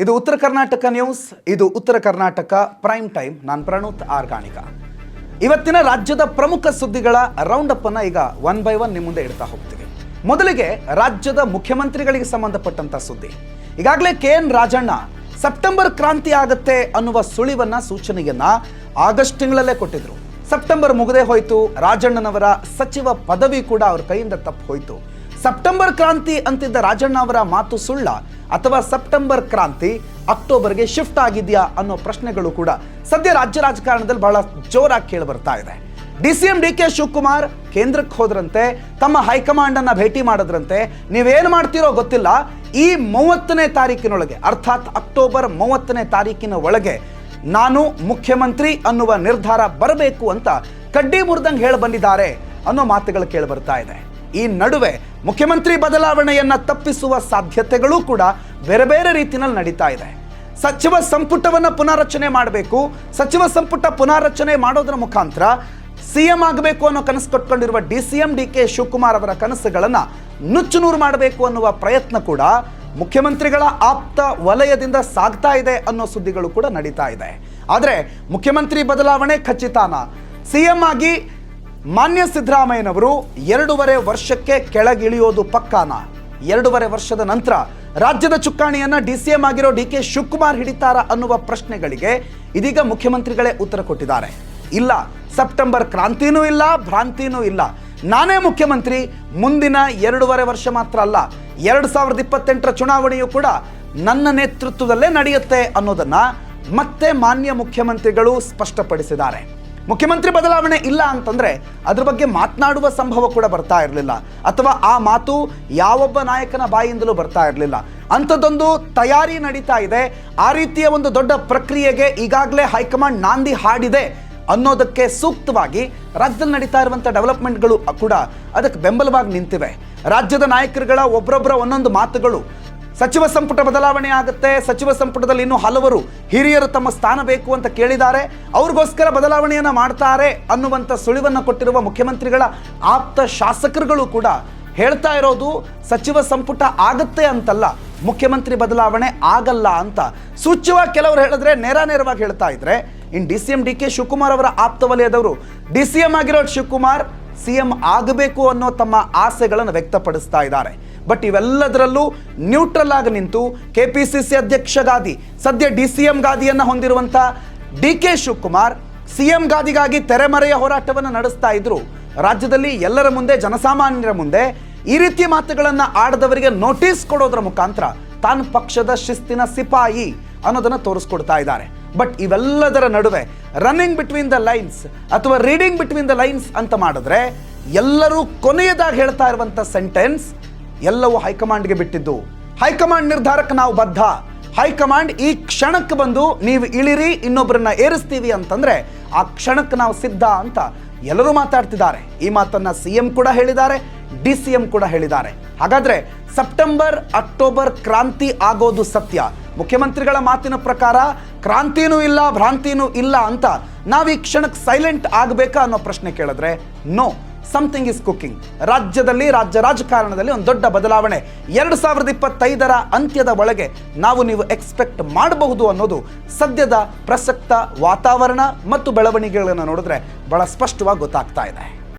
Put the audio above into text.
ಇದು ಉತ್ತರ ಕರ್ನಾಟಕ ನ್ಯೂಸ್ ಇದು ಉತ್ತರ ಕರ್ನಾಟಕ ಪ್ರೈಮ್ ಟೈಮ್ ನಾನು ಪ್ರಣೋತ್ ಆರ್ಗಾಣಿಕ ಇವತ್ತಿನ ರಾಜ್ಯದ ಪ್ರಮುಖ ಸುದ್ದಿಗಳ ರೌಂಡ್ ಅಪ್ ಅನ್ನ ಈಗ ಒನ್ ಬೈ ಒನ್ ನಿಮ್ಮ ಮುಂದೆ ಇಡ್ತಾ ಹೋಗ್ತೀವಿ. ಮೊದಲಿಗೆ ರಾಜ್ಯದ ಮುಖ್ಯಮಂತ್ರಿಗಳಿಗೆ ಸಂಬಂಧಪಟ್ಟಂತ ಸುದ್ದಿ. ಈಗಾಗಲೇ ಕೆ ಎನ್ ರಾಜಣ್ಣ, ಸೆಪ್ಟೆಂಬರ್ ಕ್ರಾಂತಿ ಆಗತ್ತೆ ಅನ್ನುವ ಸುಳಿವನ್ನ ಸೂಚನೆಯನ್ನ ಆಗಸ್ಟ್ ತಿಂಗಳಲ್ಲೇ ಕೊಟ್ಟಿದ್ರು. ಸೆಪ್ಟೆಂಬರ್ ಮುಗದೆ ಹೋಯ್ತು, ರಾಜಣ್ಣನವರ ಸಚಿವ ಪದವಿ ಕೂಡ ಅವ್ರ ಕೈಯಿಂದ ತಪ್ಪು ಹೋಯ್ತು. ಸೆಪ್ಟೆಂಬರ್ ಕ್ರಾಂತಿ ಅಂತಿದ್ದ ರಾಜಣ್ಣ ಅವರ ಮಾತು ಸುಳ್ಳ ಅಥವಾ ಸೆಪ್ಟೆಂಬರ್ ಕ್ರಾಂತಿ ಅಕ್ಟೋಬರ್ಗೆ ಶಿಫ್ಟ್ ಆಗಿದೆಯಾ ಅನ್ನೋ ಪ್ರಶ್ನೆಗಳು ಕೂಡ ಸದ್ಯ ರಾಜ್ಯ ರಾಜಕಾರಣದಲ್ಲಿ ಬಹಳ ಜೋರಾಗಿ ಕೇಳಿ ಬರ್ತಾ ಇದೆ. D C M D K Shivakumar ಕೇಂದ್ರಕ್ಕೆ ಹೋದ್ರಂತೆ, ತಮ್ಮ ಹೈಕಮಾಂಡ್ ಅನ್ನ ಭೇಟಿ ಮಾಡಿದ್ರಂತೆ, ನೀವೇನು ಮಾಡ್ತೀರೋ ಗೊತ್ತಿಲ್ಲ. ಈ ಮೂವತ್ತನೇ ತಾರೀಕಿನೊಳಗೆ, ಅರ್ಥಾತ್ ಅಕ್ಟೋಬರ್ ಮೂವತ್ತನೇ ತಾರೀಕಿನ ಒಳಗೆ ನಾನು ಮುಖ್ಯಮಂತ್ರಿ ಅನ್ನುವ ನಿರ್ಧಾರ ಬರಬೇಕು ಅಂತ ಕಡ್ಡಿ ಮುರಿದಂಗೆ ಹೇಳಿ ಬಂದಿದ್ದಾರೆ ಅನ್ನೋ ಮಾತುಗಳು ಕೇಳಿ ಬರ್ತಾ ಇದೆ. ಈ ನಡುವೆ ಮುಖ್ಯಮಂತ್ರಿ ಬದಲಾವಣೆಯನ್ನು ತಪ್ಪಿಸುವ ಸಾಧ್ಯತೆಗಳು ಕೂಡ ಬೇರೆ ಬೇರೆ ರೀತಿಯಲ್ಲಿ ನಡೀತಾ ಇದೆ. ಸಚಿವ ಸಂಪುಟವನ್ನು ಪುನಾರಚನೆ ಮಾಡಬೇಕು, ಸಚಿವ ಸಂಪುಟ ಪುನಾರಚನೆ ಮಾಡೋದರ ಮುಖಾಂತರ ಸಿಎಂ ಆಗಬೇಕು ಅನ್ನೋ ಕನಸು ಕಟ್ಕೊಂಡಿರುವ D C M D K Shivakumar ಅವರ ಕನಸುಗಳನ್ನು ನುಚ್ಚುನೂರು ಮಾಡಬೇಕು ಅನ್ನುವ ಪ್ರಯತ್ನ ಕೂಡ ಮುಖ್ಯಮಂತ್ರಿಗಳ ಆಪ್ತ ವಲಯದಿಂದ ಸಾಗ್ತಾ ಇದೆ ಅನ್ನೋ ಸುದ್ದಿಗಳು ಕೂಡ ನಡೀತಾ ಇದೆ. ಆದರೆ ಮುಖ್ಯಮಂತ್ರಿ ಬದಲಾವಣೆ ಖಚಿತಾನ. ಸಿಎಂ ಆಗಿ ಮಾನ್ಯ ಸಿದ್ದರಾಮಯ್ಯನವರು ಎರಡೂವರೆ ವರ್ಷಕ್ಕೆ ಕೆಳಗಿಳಿಯೋದು ಪಕ್ಕಾನ? ಎರಡೂವರೆ ವರ್ಷದ ನಂತರ ರಾಜ್ಯದ ಚುಕ್ಕಾಣಿಯನ್ನ ಡಿ ಸಿ ಎಂ ಆಗಿರೋ ಡಿ ಕೆ ಶಿವಕುಮಾರ್ ಹಿಡಿತಾರ ಅನ್ನುವ ಪ್ರಶ್ನೆಗಳಿಗೆ ಇದೀಗ ಮುಖ್ಯಮಂತ್ರಿಗಳೇ ಉತ್ತರ ಕೊಟ್ಟಿದ್ದಾರೆ. ಇಲ್ಲ, ಸೆಪ್ಟೆಂಬರ್ ಕ್ರಾಂತಿನೂ ಇಲ್ಲ, ಭ್ರಾಂತಿನೂ ಇಲ್ಲ. ನಾನೇ ಮುಖ್ಯಮಂತ್ರಿ, ಮುಂದಿನ ಎರಡೂವರೆ ವರ್ಷ ಮಾತ್ರ ಅಲ್ಲ, ಎರಡು ಸಾವಿರದ ಇಪ್ಪತ್ತೆಂಟರ ಚುನಾವಣೆಯು ಕೂಡ ನನ್ನ ನೇತೃತ್ವದಲ್ಲೇ ನಡೆಯುತ್ತೆ ಅನ್ನೋದನ್ನ ಮತ್ತೆ ಮಾನ್ಯ ಮುಖ್ಯಮಂತ್ರಿಗಳು ಸ್ಪಷ್ಟಪಡಿಸಿದ್ದಾರೆ. ಮುಖ್ಯಮಂತ್ರಿ ಬದಲಾವಣೆ ಇಲ್ಲ ಅಂತಂದ್ರೆ ಅದ್ರ ಬಗ್ಗೆ ಮಾತನಾಡುವ ಸಂಭವ ಕೂಡ ಬರ್ತಾ ಇರಲಿಲ್ಲ. ಅಥವಾ ಆ ಮಾತು ಯಾವೊಬ್ಬ ನಾಯಕನ ಬಾಯಿಂದಲೂ ಬರ್ತಾ ಇರಲಿಲ್ಲ. ಅಂಥದ್ದೊಂದು ತಯಾರಿ ನಡೀತಾ ಇದೆ. ಆ ರೀತಿಯ ಒಂದು ದೊಡ್ಡ ಪ್ರಕ್ರಿಯೆಗೆ ಈಗಾಗಲೇ ಹೈಕಮಾಂಡ್ ನಾಂದಿ ಹಾಡಿದೆ ಅನ್ನೋದಕ್ಕೆ ಸೂಕ್ತವಾಗಿ ರಾಜ್ಯದಲ್ಲಿ ನಡೀತಾ ಇರುವಂಥ ಡೆವಲಪ್ಮೆಂಟ್ಗಳು ಕೂಡ ಅದಕ್ಕೆ ಬೆಂಬಲವಾಗಿ ನಿಂತಿವೆ. ರಾಜ್ಯದ ನಾಯಕರುಗಳ ಒಬ್ಬರೊಬ್ಬರ ಒಂದೊಂದು ಮಾತುಗಳು ಸಚಿವ ಸಂಪುಟ ಬದಲಾವಣೆ ಆಗುತ್ತೆ. ಸಚಿವ ಸಂಪುಟದಲ್ಲಿ ಇನ್ನೂ ಹಲವರು ಹಿರಿಯರು ತಮ್ಮ ಸ್ಥಾನ ಬೇಕು ಅಂತ ಕೇಳಿದ್ದಾರೆ. ಅವ್ರಿಗೋಸ್ಕರ ಬದಲಾವಣೆಯನ್ನ ಮಾಡ್ತಾರೆ ಅನ್ನುವಂಥ ಸುಳಿವನ್ನು ಕೊಟ್ಟಿರುವ ಮುಖ್ಯಮಂತ್ರಿಗಳ ಆಪ್ತ ಶಾಸಕರುಗಳು ಕೂಡ ಹೇಳ್ತಾ ಇರೋದು, ಸಚಿವ ಸಂಪುಟ ಆಗತ್ತೆ ಅಂತಲ್ಲ, ಮುಖ್ಯಮಂತ್ರಿ ಬದಲಾವಣೆ ಆಗಲ್ಲ ಅಂತ. ಸೂಚ್ಯವಾಗಿ ಕೆಲವರು ಹೇಳಿದ್ರೆ ನೇರ ನೇರವಾಗಿ ಹೇಳ್ತಾ ಇದ್ರೆ, ಇನ್ D C M D K Shivakumar ಅವರ ಆಪ್ತ ವಲಯದವರು, ಡಿ ಸಿ ಎಂ ಆಗಿರೋ ಶಿವಕುಮಾರ್, ಸಿ ಎಂ ಆಗಬೇಕು ಅನ್ನೋ ತಮ್ಮ ಆಸೆಗಳನ್ನು ವ್ಯಕ್ತಪಡಿಸ್ತಾ ಇದ್ದಾರೆ. ಬಟ್ ಇವೆಲ್ಲದರಲ್ಲೂ ನ್ಯೂಟ್ರಲ್ ಆಗಿ ನಿಂತು ಕೆ ಪಿ ಸಿ ಸಿ ಅಧ್ಯಕ್ಷ ಗಾದಿ, ಸದ್ಯ ಡಿ ಸಿ ಎಂ ಗಾದಿಯನ್ನು ಹೊಂದಿರುವಂಥ D K Shivakumar C M ಗಾದಿಗಾಗಿ ತೆರೆಮರೆಯ ಹೋರಾಟವನ್ನು ನಡೆಸ್ತಾ ಇದ್ರು. ರಾಜ್ಯದಲ್ಲಿ ಎಲ್ಲರ ಮುಂದೆ, ಜನಸಾಮಾನ್ಯರ ಮುಂದೆ ಈ ರೀತಿಯ ಮಾತುಗಳನ್ನು ಆಡದವರಿಗೆ ನೋಟಿಸ್ ಕೊಡೋದ್ರ ಮುಖಾಂತರ ತಾನು ಪಕ್ಷದ ಶಿಸ್ತಿನ ಸಿಪಾಯಿ ಅನ್ನೋದನ್ನು ತೋರಿಸ್ಕೊಡ್ತಾ ಇದ್ದಾರೆ. ಬಟ್ ಇವೆಲ್ಲದರ ನಡುವೆ ರನ್ನಿಂಗ್ ಬಿಟ್ವೀನ್ ದ ಲೈನ್ಸ್ ಅಥವಾ ರೀಡಿಂಗ್ ಬಿಟ್ವೀನ್ ದ ಲೈನ್ಸ್ ಅಂತ ಮಾಡಿದ್ರೆ ಎಲ್ಲರೂ ಕೊನೆಯದಾಗಿ ಹೇಳ್ತಾ ಇರುವಂಥ ಸೆಂಟೆನ್ಸ್ ಎಲ್ಲವೂ ಹೈಕಮಾಂಡ್ಗೆ ಬಿಟ್ಟಿದ್ದು. ಹೈಕಮಾಂಡ್ ನಿರ್ಧಾರಕ್ಕೆ ನಾವು ಬದ್ಧ. ಹೈಕಮಾಂಡ್ ಈ ಕ್ಷಣಕ್ಕೆ ಬಂದು ನೀವು ಇಳಿರಿ ಇನ್ನೊಬ್ಬರನ್ನ ಏರಿಸ್ತೀವಿ ಅಂತಂದ್ರೆ ಆ ಕ್ಷಣಕ್ಕೆ ನಾವು ಸಿದ್ಧ ಅಂತ ಎಲ್ಲರೂ ಮಾತಾಡ್ತಿದ್ದಾರೆ. ಈ ಮಾತನ್ನ ಸಿ ಎಂ ಕೂಡ ಹೇಳಿದ್ದಾರೆ, ಡಿ ಸಿ ಎಂ ಕೂಡ ಹೇಳಿದ್ದಾರೆ. ಹಾಗಾದ್ರೆ ಸೆಪ್ಟೆಂಬರ್, ಅಕ್ಟೋಬರ್ ಕ್ರಾಂತಿ ಆಗೋದು ಸತ್ಯ. ಮುಖ್ಯಮಂತ್ರಿಗಳ ಮಾತಿನ ಪ್ರಕಾರ ಕ್ರಾಂತಿನೂ ಇಲ್ಲ, ಭ್ರಾಂತಿನೂ ಇಲ್ಲ ಅಂತ ನಾವು ಈ ಕ್ಷಣಕ್ಕೆ ಸೈಲೆಂಟ್ ಆಗಬೇಕಾ ಅನ್ನೋ ಪ್ರಶ್ನೆ ಕೇಳಿದ್ರೆ, ನೋ. ಸಮಥಿಂಗ್ ಇಸ್ ಕುಕಿಂಗ್ ರಾಜ್ಯದಲ್ಲಿ, ರಾಜ್ಯ ರಾಜಕಾರಣದಲ್ಲಿ ಒಂದು ದೊಡ್ಡ ಬದಲಾವಣೆ. ಎರಡು ಸಾವಿರದ ಇಪ್ಪತ್ತೈದರ ಅಂತ್ಯದ ಒಳಗೆ ನಾವು ನೀವು ಎಕ್ಸ್ಪೆಕ್ಟ್ ಮಾಡಬಹುದು ಅನ್ನೋದು ಸದ್ಯದ ಪ್ರಸಕ್ತ ವಾತಾವರಣ ಮತ್ತು ಬೆಳವಣಿಗೆಗಳನ್ನು ನೋಡಿದ್ರೆ ಬಹಳ ಸ್ಪಷ್ಟವಾಗಿ ಗೊತ್ತಾಗ್ತಾ ಇದೆ.